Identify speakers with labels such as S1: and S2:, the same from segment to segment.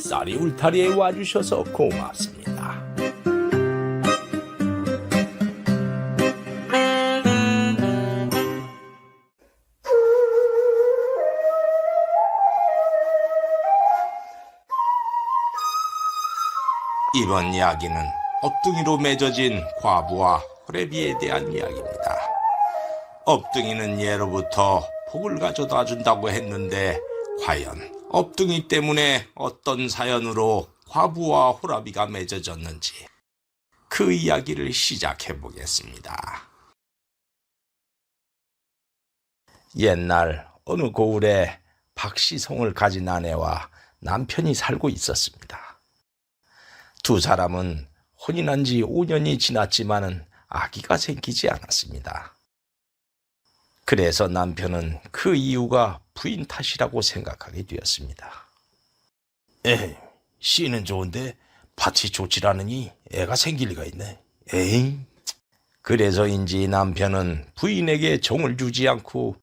S1: 쌀이 울타리에 와주셔서 고맙습니다. 이번 이야기는 업둥이로 맺어진 과부와 호래비에 대한 이야기입니다. 업둥이는 예로부터 복을 가져다 준다고 했는데 과연 업둥이 때문에 어떤 사연으로 과부와 호라비가 맺어졌는지 그 이야기를 시작해 보겠습니다. 옛날 어느 고을에 박시성을 가진 아내와 남편이 살고 있었습니다. 두 사람은 혼인한 지 5년이 지났지만은 아기가 생기지 않았습니다. 그래서 남편은 그 이유가 부인 탓이라고 생각하게 되었습니다. 에이, 씨는 좋은데 밭이 좋질 않으니 애가 생길 리가 있네. 에이. 그래서인지 남편은 부인에게 정을 주지 않고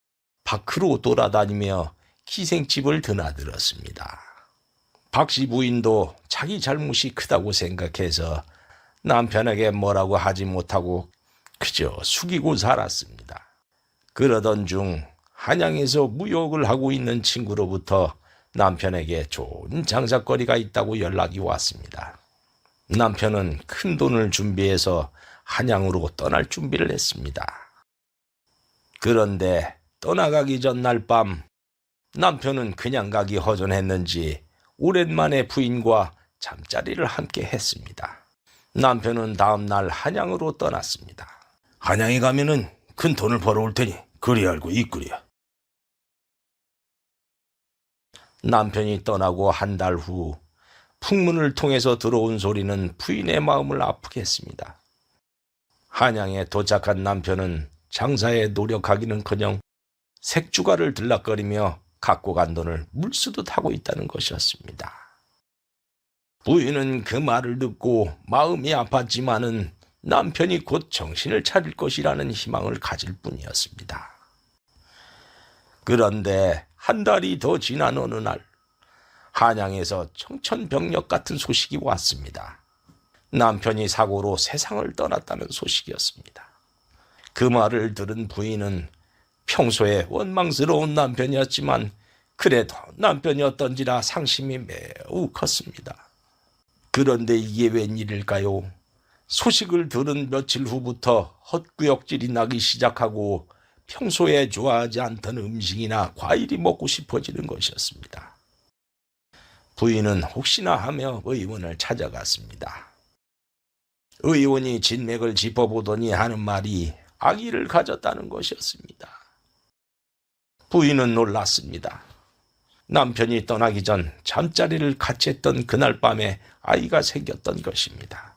S1: 밖으로 돌아다니며 기생집을 드나들었습니다. 박씨 부인도 자기 잘못이 크다고 생각해서 남편에게 뭐라고 하지 못하고 그저 숙이고 살았습니다. 그러던 중 한양에서 무역을 하고 있는 친구로부터 남편에게 좋은 장사거리가 있다고 연락이 왔습니다. 남편은 큰 돈을 준비해서 한양으로 떠날 준비를 했습니다. 그런데 떠나가기 전날 밤 남편은 그냥 가기 허전했는지 오랜만에 부인과 잠자리를 함께 했습니다. 남편은 다음날 한양으로 떠났습니다. 한양에 가면은 큰 돈을 벌어올 테니 그리 알고 이끌이야. 남편이 떠나고 한 달 후 풍문을 통해서 들어온 소리는 부인의 마음을 아프게 했습니다. 한양에 도착한 남편은 장사에 노력하기는커녕 색주가를 들락거리며 갖고 간 돈을 물쓰듯 하고 있다는 것이었습니다. 부인은 그 말을 듣고 마음이 아팠지만은 남편이 곧 정신을 차릴 것이라는 희망을 가질 뿐이었습니다. 그런데 한 달이 더 지난 어느 날 한양에서 청천벽력 같은 소식이 왔습니다. 남편이 사고로 세상을 떠났다는 소식이었습니다. 그 말을 들은 부인은 평소에 원망스러운 남편이었지만 그래도 남편이었던지라 상심이 매우 컸습니다. 그런데 이게 웬일일까요? 소식을 들은 며칠 후부터 헛구역질이 나기 시작하고 평소에 좋아하지 않던 음식이나 과일이 먹고 싶어지는 것이었습니다. 부인은 혹시나 하며 의원을 찾아갔습니다. 의원이 진맥을 짚어보더니 하는 말이 아기를 가졌다는 것이었습니다. 부인은 놀랐습니다. 남편이 떠나기 전 잠자리를 같이 했던 그날 밤에 아이가 생겼던 것입니다.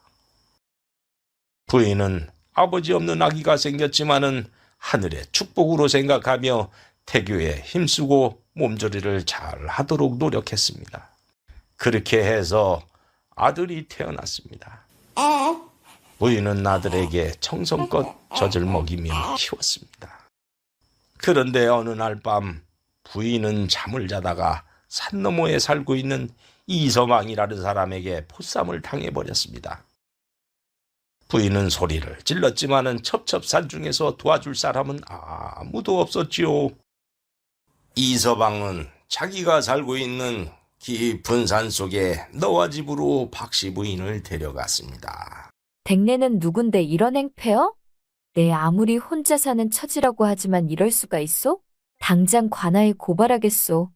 S1: 부인은 아버지 없는 아기가 생겼지만은 하늘의 축복으로 생각하며 태교에 힘쓰고 몸조리를 잘 하도록 노력했습니다. 그렇게 해서 아들이 태어났습니다. 부인은 아들에게 청성껏 젖을 먹이며 키웠습니다. 그런데 어느 날 밤 부인은 잠을 자다가 산 너머에 살고 있는 이서망이라는 사람에게 포쌈을 당해버렸습니다. 부인은 소리를 질렀지만은 첩첩산중에서 도와줄 사람은 아무도 없었지요. 이서방은 자기가 살고 있는 깊은 산 속에 너와 집으로 박씨 부인을 데려갔습니다.
S2: 댁내는 누군데 이런 행패요? 내 아무리 혼자 사는 처지라고 하지만 이럴 수가 있어? 당장 관아에 고발하겠소.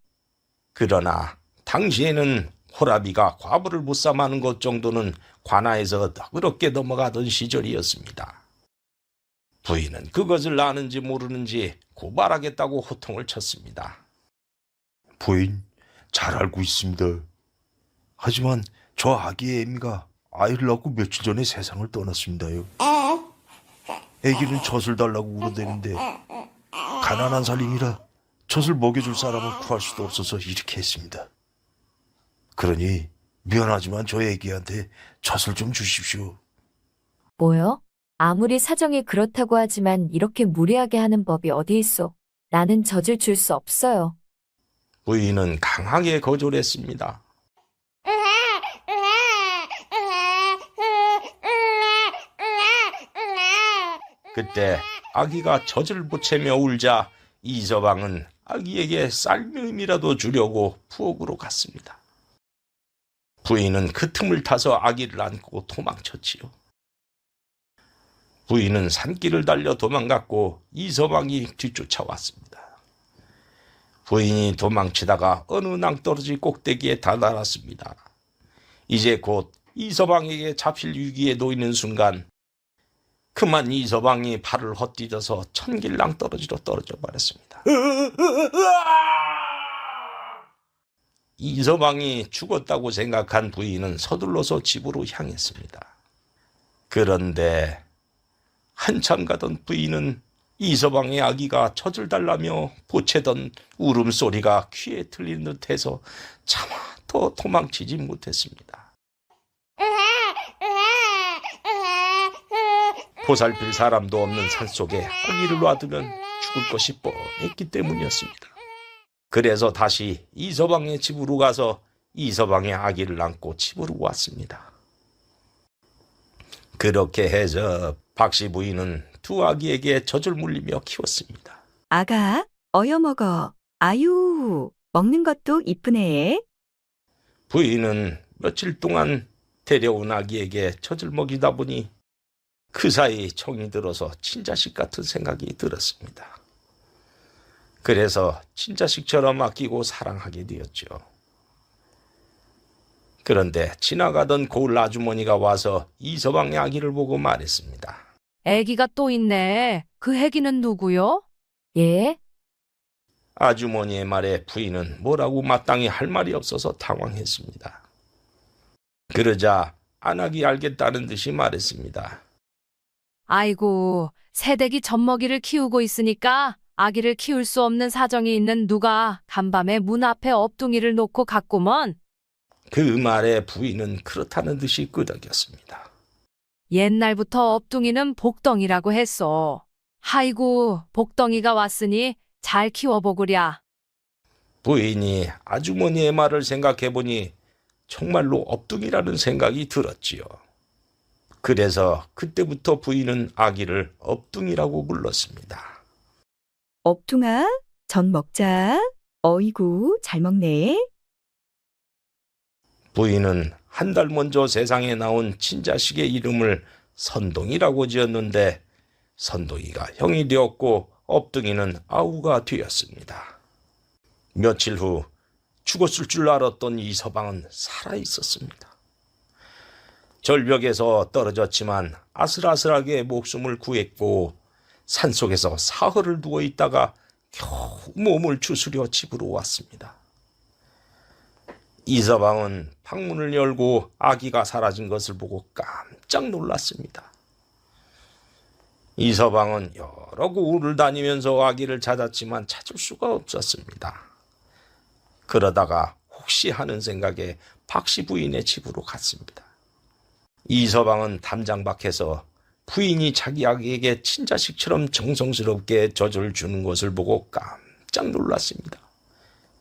S1: 그러나 당시에는 호라비가 과부를 못 삼하는 것 정도는 관아에서 너그럽게 넘어가던 시절이었습니다. 부인은 그것을 아는지 모르는지 고발하겠다고 호통을 쳤습니다.
S3: 부인, 잘 알고 있습니다. 하지만 저 아기의 애미가 아이를 낳고 며칠 전에 세상을 떠났습니다요. 아기는 젖을 달라고 울어대는데 가난한 살림이라 젖을 먹여줄 사람을 구할 수도 없어서 이렇게 했습니다. 그러니 미안하지만 저 애기한테 젖을 좀 주십시오.
S2: 뭐요? 아무리 사정이 그렇다고 하지만 이렇게 무리하게 하는 법이 어디 있어? 나는 젖을 줄 수 없어요.
S1: 부인은 강하게 거절했습니다. 그때 아기가 젖을 보채며 울자 이서방은 아기에게 쌀미음이라도 주려고 부엌으로 갔습니다. 부인은 그 틈을 타서 아기를 안고 도망쳤지요. 부인은 산길을 달려 도망갔고 이서방이 뒤쫓아왔습니다. 부인이 도망치다가 어느 낭떠러지 꼭대기에 다다랐습니다. 이제 곧 이서방에게 잡힐 위기에 놓이는 순간 그만 이서방이 발을 헛디뎌서 천길 낭떠러지로 떨어져 버렸습니다. 이서방이 죽었다고 생각한 부인은 서둘러서 집으로 향했습니다. 그런데 한참 가던 부인은 이서방의 아기가 젖을 달라며 보채던 울음소리가 귀에 들리는 듯해서 차마 더 도망치지 못했습니다. 보살필 사람도 없는 산속에 아기를 놔두면 죽을 것이 뻔했기 때문이었습니다. 그래서 다시 이서방의 집으로 가서 이서방의 아기를 안고 집으로 왔습니다. 그렇게 해서 박씨 부인은 두 아기에게 젖을 물리며 키웠습니다.
S4: 아가, 어여먹어. 아유, 먹는 것도 이쁘네.
S1: 부인은 며칠 동안 데려온 아기에게 젖을 먹이다 보니 그 사이 정이 들어서 친자식 같은 생각이 들었습니다. 그래서 친자식처럼 아끼고 사랑하게 되었죠. 그런데 지나가던 고을 아주머니가 와서 이서방의 아기를 보고 말했습니다.
S5: 애기가 또 있네. 그 애기는 누구요?
S2: 예?
S1: 아주머니의 말에 부인은 뭐라고 마땅히 할 말이 없어서 당황했습니다. 그러자 안 하기 알겠다는 듯이 말했습니다.
S5: 아이고, 새댁이 젖먹이를 키우고 있으니까 아기를 키울 수 없는 사정이 있는 누가 간밤에 문 앞에 업둥이를 놓고 갔구먼.
S1: 그 말에 부인은 그렇다는 듯이 끄덕였습니다.
S5: 옛날부터 업둥이는 복덩이라고 했어. 아이고, 복덩이가 왔으니 잘 키워보구랴.
S1: 부인이 아주머니의 말을 생각해보니 정말로 업둥이라는 생각이 들었지요. 그래서 그때부터 부인은 아기를 업둥이라고 불렀습니다.
S4: 업둥아, 전 먹자. 어이구, 잘 먹네.
S1: 부인은 한 달 먼저 세상에 나온 친자식의 이름을 선동이라고 지었는데 선동이가 형이 되었고 업둥이는 아우가 되었습니다. 며칠 후 죽었을 줄 알았던 이서방은 살아 있었습니다. 절벽에서 떨어졌지만 아슬아슬하게 목숨을 구했고 산속에서 사흘을 누워 있다가 겨우 몸을 추스려 집으로 왔습니다. 이서방은 방문을 열고 아기가 사라진 것을 보고 깜짝 놀랐습니다. 이서방은 여러 곳을 다니면서 아기를 찾았지만 찾을 수가 없었습니다. 그러다가 혹시 하는 생각에 박씨 부인의 집으로 갔습니다. 이서방은 담장 밖에서 부인이 자기 아기에게 친자식처럼 정성스럽게 젖을 주는 것을 보고 깜짝 놀랐습니다.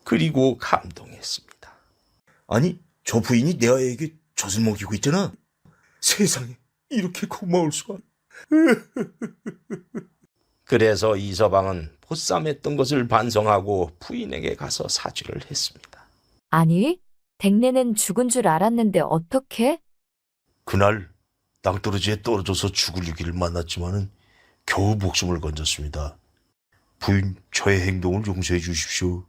S1: 그리고 감동했습니다.
S3: 아니, 저 부인이 내 아이에게 젖을 먹이고 있잖아. 세상에 이렇게 고마울 수가.
S1: 그래서 이서방은 보쌈했던 것을 반성하고 부인에게 가서 사죄를 했습니다.
S2: 아니, 댕내는 죽은 줄 알았는데 어떻게?
S3: 그날 낭떠러지에 떨어져서 죽을 위기를 만났지만은 겨우 목숨을 건졌습니다. 부인, 저의 행동을 용서해 주십시오.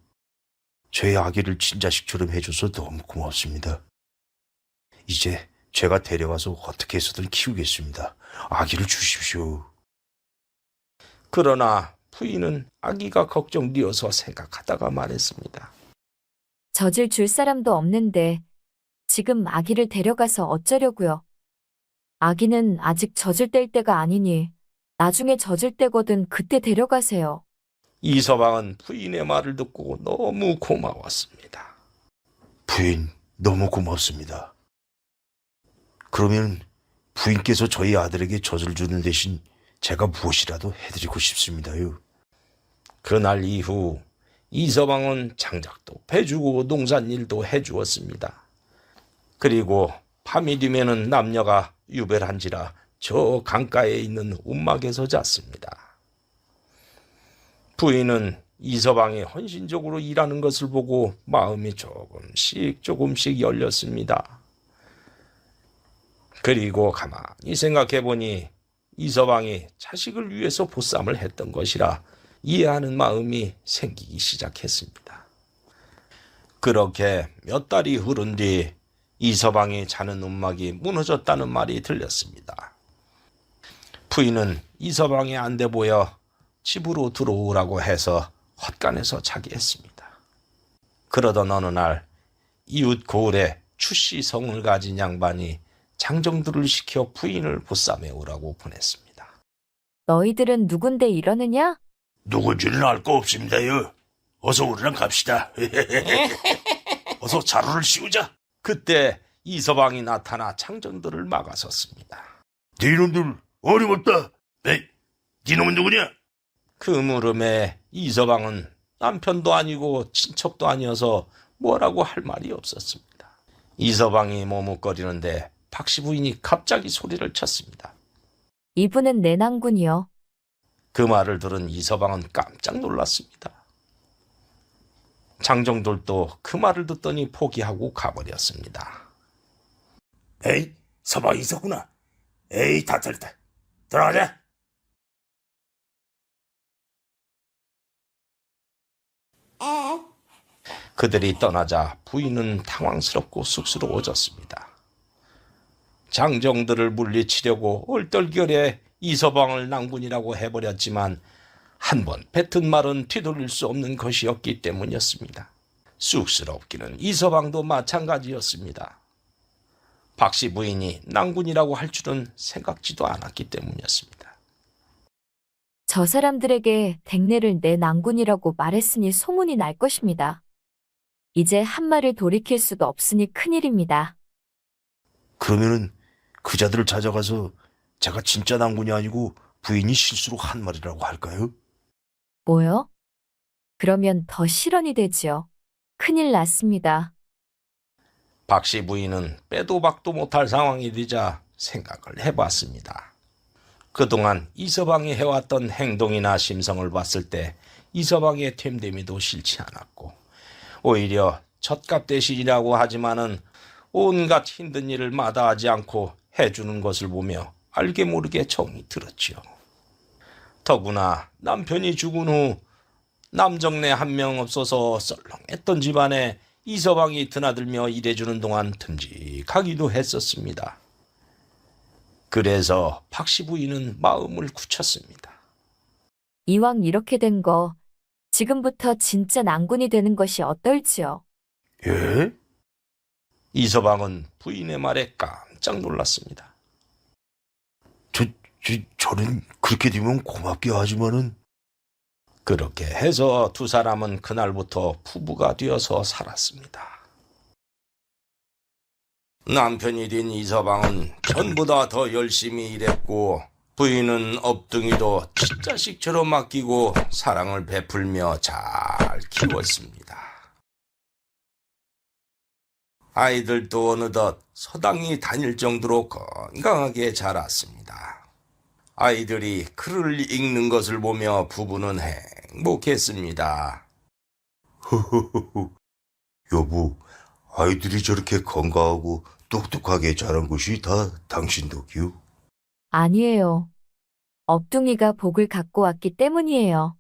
S3: 저의 아기를 친자식처럼 해줘서 너무 고맙습니다. 이제 제가 데려가서 어떻게 해서든 키우겠습니다. 아기를 주십시오.
S1: 그러나 부인은 아기가 걱정되어서 생각하다가 말했습니다.
S2: 젖을 줄 사람도 없는데 지금 아기를 데려가서 어쩌려고요? 아기는 아직 젖을 뗄 때가 아니니 나중에 젖을 때거든 그때 데려가세요.
S1: 이서방은 부인의 말을 듣고 너무 고마웠습니다.
S3: 부인, 너무 고맙습니다. 그러면 부인께서 저희 아들에게 젖을 주는 대신 제가 무엇이라도 해드리고 싶습니다요.
S1: 그날 이후 이서방은 장작도 패주고 농산일도 해주었습니다. 그리고 밤이 되면은 남녀가 유별한지라 저 강가에 있는 움막에서 잤습니다. 부인은 이서방이 헌신적으로 일하는 것을 보고 마음이 조금씩 조금씩 열렸습니다. 그리고 가만히 생각해 보니 이서방이 자식을 위해서 보쌈을 했던 것이라 이해하는 마음이 생기기 시작했습니다. 그렇게 몇 달이 흐른 뒤 이서방이 자는 움막이 무너졌다는 말이 들렸습니다. 부인은 이서방이 안 돼 보여 집으로 들어오라고 해서 헛간에서 자게 했습니다. 그러던 어느 날 이웃 고을에 추씨 성을 가진 양반이 장정들을 시켜 부인을 보쌈해 오라고 보냈습니다.
S2: 너희들은 누군데 이러느냐?
S3: 누군지는 알 거 없습니다요. 어서 우리랑 갑시다. 어서 자루를 씌우자.
S1: 그때 이서방이 나타나 장정들을 막아섰습니다.
S3: 니놈들 어림없다. 에이, 니놈은 누구냐?
S1: 그 물음에 이서방은 남편도 아니고 친척도 아니어서 뭐라고 할 말이 없었습니다. 이서방이 머뭇거리는데 박씨 부인이 갑자기 소리를 쳤습니다.
S2: 이분은 내 낭군이요.
S1: 그 말을 들은 이서방은 깜짝 놀랐습니다. 장정들도 그 말을 듣더니 포기하고 가버렸습니다.
S3: 에이, 서방이 있었구나. 에이, 다 틀렸다. 들어가자.
S1: 그들이 떠나자 부인은 당황스럽고 쑥스러워졌습니다. 장정들을 물리치려고 얼떨결에 이서방을 낭군이라고 해버렸지만 한 번 뱉은 말은 뒤돌릴 수 없는 것이었기 때문이었습니다. 쑥스럽기는 이서방도 마찬가지였습니다. 박씨 부인이 낭군이라고 할 줄은 생각지도 않았기 때문이었습니다.
S2: 저 사람들에게 댁내를 내 낭군이라고 말했으니 소문이 날 것입니다. 이제 한 말을 돌이킬 수가 없으니 큰일입니다.
S3: 그러면은 그 자들을 찾아가서 제가 진짜 낭군이 아니고 부인이 실수로 한 말이라고 할까요?
S2: 뭐요? 그러면 더 실언이 되지요. 큰일 났습니다.
S1: 박씨 부인은 빼도 박도 못할 상황이 되자 생각을 해봤습니다. 그동안 이서방이 해왔던 행동이나 심성을 봤을 때 이서방의 됨됨이도 싫지 않았고 오히려 젖값 대신이라고 하지만은 온갖 힘든 일을 마다하지 않고 해주는 것을 보며 알게 모르게 정이 들었지요. 더구나 남편이 죽은 후 남정네 한 명 없어서 썰렁했던 집안에 이서방이 드나들며 일해주는 동안 듬직하기도 했었습니다. 그래서 박씨 부인은 마음을 굳혔습니다.
S2: 이왕 이렇게 된 거, 지금부터 진짜 낭군이 되는 것이 어떨지요.
S3: 예?
S1: 이서방은 부인의 말에 깜짝 놀랐습니다.
S3: 저는 그렇게 되면 고맙게 하지만은
S1: 그렇게 해서 두 사람은 그날부터 부부가 되어서 살았습니다. 남편이 된 이서방은 전보다 더 열심히 일했고 부인은 업둥이도 친자식처럼 맡기고 사랑을 베풀며 잘 키웠습니다. 아이들도 어느덧 서당이 다닐 정도로 건강하게 자랐습니다. 아이들이 글을 읽는 것을 보며 부부는 행복했습니다.
S3: 여보, 아이들이 저렇게 건강하고 똑똑하게 자란 것이 다 당신 덕이요.
S2: 아니에요. 업둥이가 복을 갖고 왔기 때문이에요.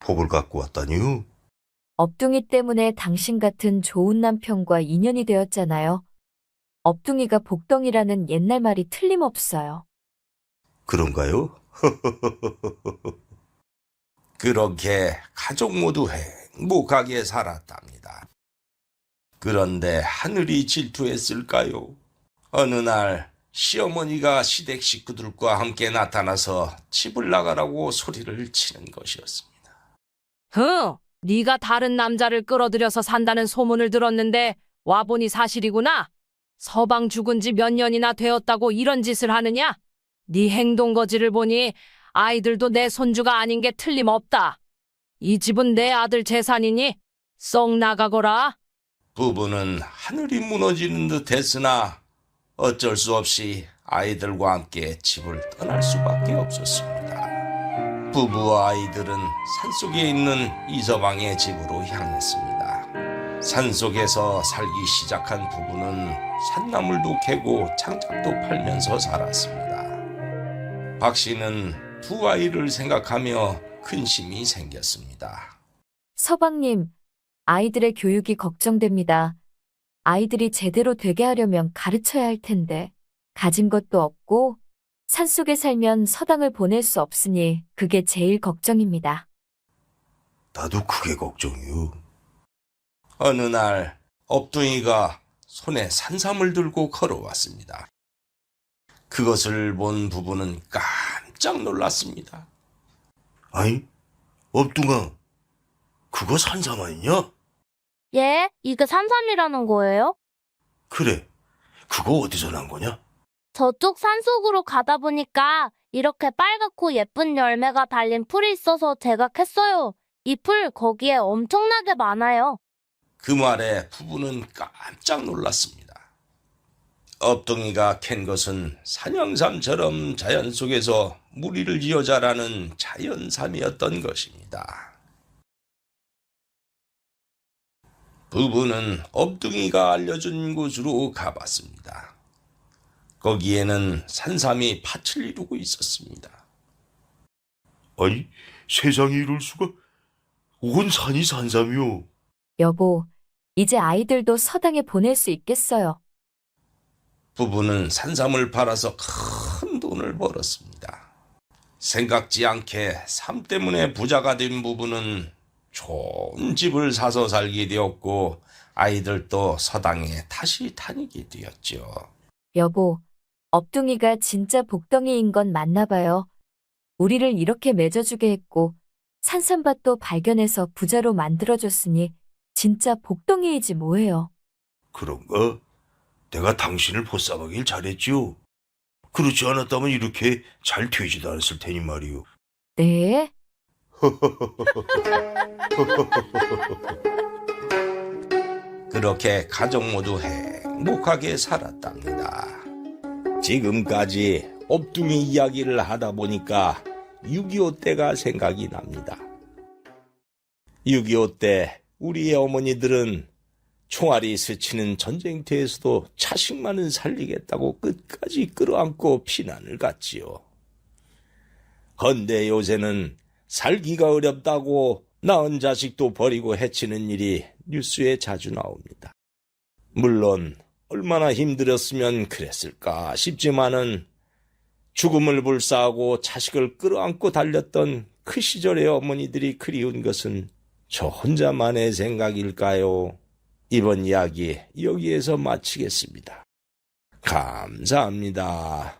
S3: 복을 갖고 왔다니요?
S2: 업둥이 때문에 당신 같은 좋은 남편과 인연이 되었잖아요. 업둥이가 복덩이라는 옛날 말이 틀림없어요.
S3: 그런가요?
S1: 그렇게 가족 모두 행복하게 살았답니다. 그런데 하늘이 질투했을까요? 어느 날 시어머니가 시댁 식구들과 함께 나타나서 집을 나가라고 소리를 치는 것이었습니다.
S5: 흥, 네가 다른 남자를 끌어들여서 산다는 소문을 들었는데 와보니 사실이구나. 서방 죽은 지 몇 년이나 되었다고 이런 짓을 하느냐? 네 행동 거지를 보니 아이들도 내 손주가 아닌 게 틀림없다. 이 집은 내 아들 재산이니 썩 나가거라.
S1: 부부는 하늘이 무너지는 듯 했으나 어쩔 수 없이 아이들과 함께 집을 떠날 수밖에 없었습니다. 부부와 아이들은 산속에 있는 이서방의 집으로 향했습니다. 산속에서 살기 시작한 부부는 산나물도 캐고 장작도 팔면서 살았습니다. 박 씨는 두 아이를 생각하며 근심이 생겼습니다.
S2: 서방님, 아이들의 교육이 걱정됩니다. 아이들이 제대로 되게 하려면 가르쳐야 할 텐데, 가진 것도 없고, 산속에 살면 서당을 보낼 수 없으니 그게 제일 걱정입니다.
S3: 나도 그게 걱정이요.
S1: 어느 날 업둥이가 손에 산삼을 들고 걸어왔습니다. 그것을 본 부부는 깜짝 놀랐습니다.
S3: 아니, 업둥아, 그거 산삼 아니냐?
S6: 예, 이게 산삼이라는 거예요?
S3: 그래, 그거 어디서 난 거냐?
S6: 저쪽 산속으로 가다 보니까 이렇게 빨갛고 예쁜 열매가 달린 풀이 있어서 제가 캤어요. 이 풀 거기에 엄청나게 많아요.
S1: 그 말에 부부는 깜짝 놀랐습니다. 업둥이가 캔 것은 산양삼처럼 자연 속에서 무리를 지어 자라는 자연삼이었던 것입니다. 부부는 업둥이가 알려준 곳으로 가봤습니다. 거기에는 산삼이 밭을 이루고 있었습니다.
S3: 아니, 세상에 이럴 수가. 온 산이 산삼이요.
S2: 여보, 이제 아이들도 서당에 보낼 수 있겠어요.
S1: 부부는 산삼을 팔아서 큰 돈을 벌었습니다. 생각지 않게 삶 때문에 부자가 된 부부는 좋은 집을 사서 살게 되었고 아이들도 서당에 다시 다니게 되었죠.
S2: 여보, 업둥이가 진짜 복덩이인 건 맞나 봐요. 우리를 이렇게 맺어주게 했고, 산삼밭도 발견해서 부자로 만들어줬으니, 진짜 복덩이이지 뭐예요.
S3: 그런가? 내가 당신을 보쌈하길 잘했지요. 그렇지 않았다면 이렇게 잘 되지도 않았을 테니 말이요.
S2: 네?
S1: 그렇게 가족 모두 행복하게 살았답니다. 지금까지 업둥이 이야기를 하다 보니까 6.25 때가 생각이 납니다. 6.25 때 우리의 어머니들은 총알이 스치는 전쟁터에서도 자식만은 살리겠다고 끝까지 끌어안고 피난을 갔지요. 헌데 요새는 살기가 어렵다고 낳은 자식도 버리고 해치는 일이 뉴스에 자주 나옵니다. 물론 얼마나 힘들었으면 그랬을까 싶지만은 죽음을 불사하고 자식을 끌어안고 달렸던 그 시절의 어머니들이 그리운 것은 저 혼자만의 생각일까요? 이번 이야기 여기에서 마치겠습니다. 감사합니다.